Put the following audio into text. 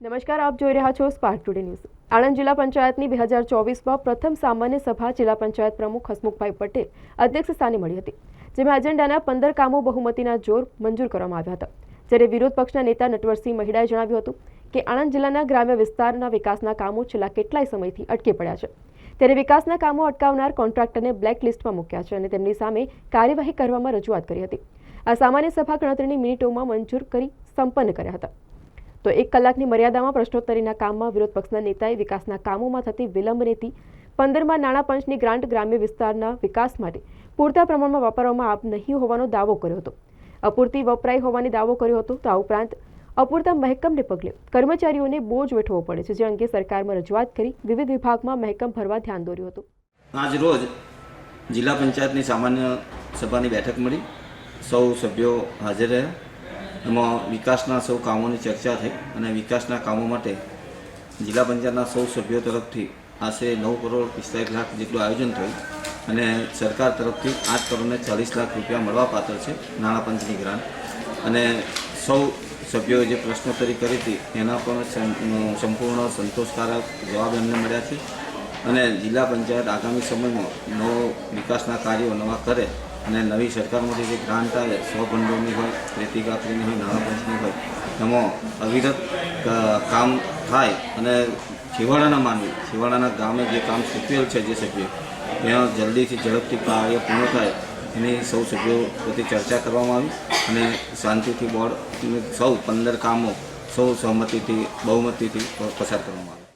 નમસ્કાર, આપ જોઈ રહ્યા છો સ્પાર્ક ટુડે ન્યૂઝ આણંદ જિલ્લા પંચાયતની બે હજાર ચોવીસમાં પ્રથમ સામાન્ય સભા જિલ્લા પંચાયત પ્રમુખ હસમુખભાઈ પટેલ અધ્યક્ષ સ્થાને મળી હતી, જેમાં એજન્ડાના પંદર કામો બહુમતીના જોર મંજૂર કરવામાં આવ્યા હતા. જ્યારે વિરોધ પક્ષના નેતા નટવરસિંહ મહિડાએ જણાવ્યું હતું કે આણંદ જિલ્લાના ગ્રામ્ય વિસ્તારના વિકાસના કામો છેલ્લા કેટલાય સમયથી અટકી પડ્યા છે. ત્યારે વિકાસના કામો અટકાવનાર કોન્ટ્રાક્ટરને બ્લેક લિસ્ટમાં મૂક્યા છે અને તેમની સામે કાર્યવાહી કરવામાં રજૂઆત કરી હતી. આ સામાન્ય સભા ગણતરીની મિનિટોમાં મંજૂર કરી સંપન્ન કર્યા હતા. તો એક કલાકની મર્યાદામાં પ્રશ્નોત્તરીના કામમાં વિરોધ પક્ષના નેતાએ વિકાસના કામોમાં થતી વિલંબનેથી પંદરમાં નાણાં પંચની ગ્રાન્ટ ગ્રામ્ય વિસ્તારના વિકાસ માટે પૂરતા પ્રમાણમાં વાપરવામાં આપ નહીં હોવાનો દાવો કર્યો હતો. અપૂરતી વપરાઈ હોવાની દાવો કર્યો હતો તો આ ઉપરાંત અપૂરતા મહેકમને પગલે કર્મચારીઓને બોજ વેઠવો પડે છે, જે અંગે સરકારમાં રજૂઆત કરી વિવિધ વિભાગમાં મહેકમ ભરવા ધ્યાન દોર્યું હતું. આજ રોજ જિલ્લા પંચાયતની સામાન્ય સભાની બેઠક મળી. સૌ સભ્યો હાજર રહ્યા. એમાં વિકાસના સૌ કામોની ચર્ચા થઈ અને વિકાસના કામો માટે જિલ્લા પંચાયતના સૌ સભ્યો તરફથી આશરે નવ કરોડ પિસ્તાલીસ લાખ જેટલું આયોજન થયું અને સરકાર તરફથી આઠ કરોડને ચાલીસ લાખ રૂપિયા મળવાપાત્ર છે નાણાં પંચની ગ્રાન્ટ. અને સૌ સભ્યોએ જે પ્રશ્નોત્તરી કરી હતી એના પણ સંપૂર્ણ સંતોષકારક જવાબ એમને મળ્યા છે. અને જિલ્લા પંચાયત આગામી સમયમાં નવો વિકાસના કાર્યો નવા કરે અને નવી સરકારમાંથી જે ગ્રાન્ટ આવે સ્વભંડોળની હોય ખેતી કાપરીની હોય, નાણાં પંચની હોય, એમાં અવિરત કામ થાય અને છેવાડાના માનવી, છેવાડાના ગામે જે કામ સૂચવેલ છે જે સભ્યો, ત્યાં જલ્દીથી ઝડપથી કાર્ય પૂર્ણ થાય, એની સૌ સભ્યો પ્રતિ ચર્ચા કરવામાં આવી અને શાંતિથી બોર્ડ, સૌ પંદર કામો, સૌ સહમતિથી, બહુમતીથી પસાર કરવામાં આવ્યા.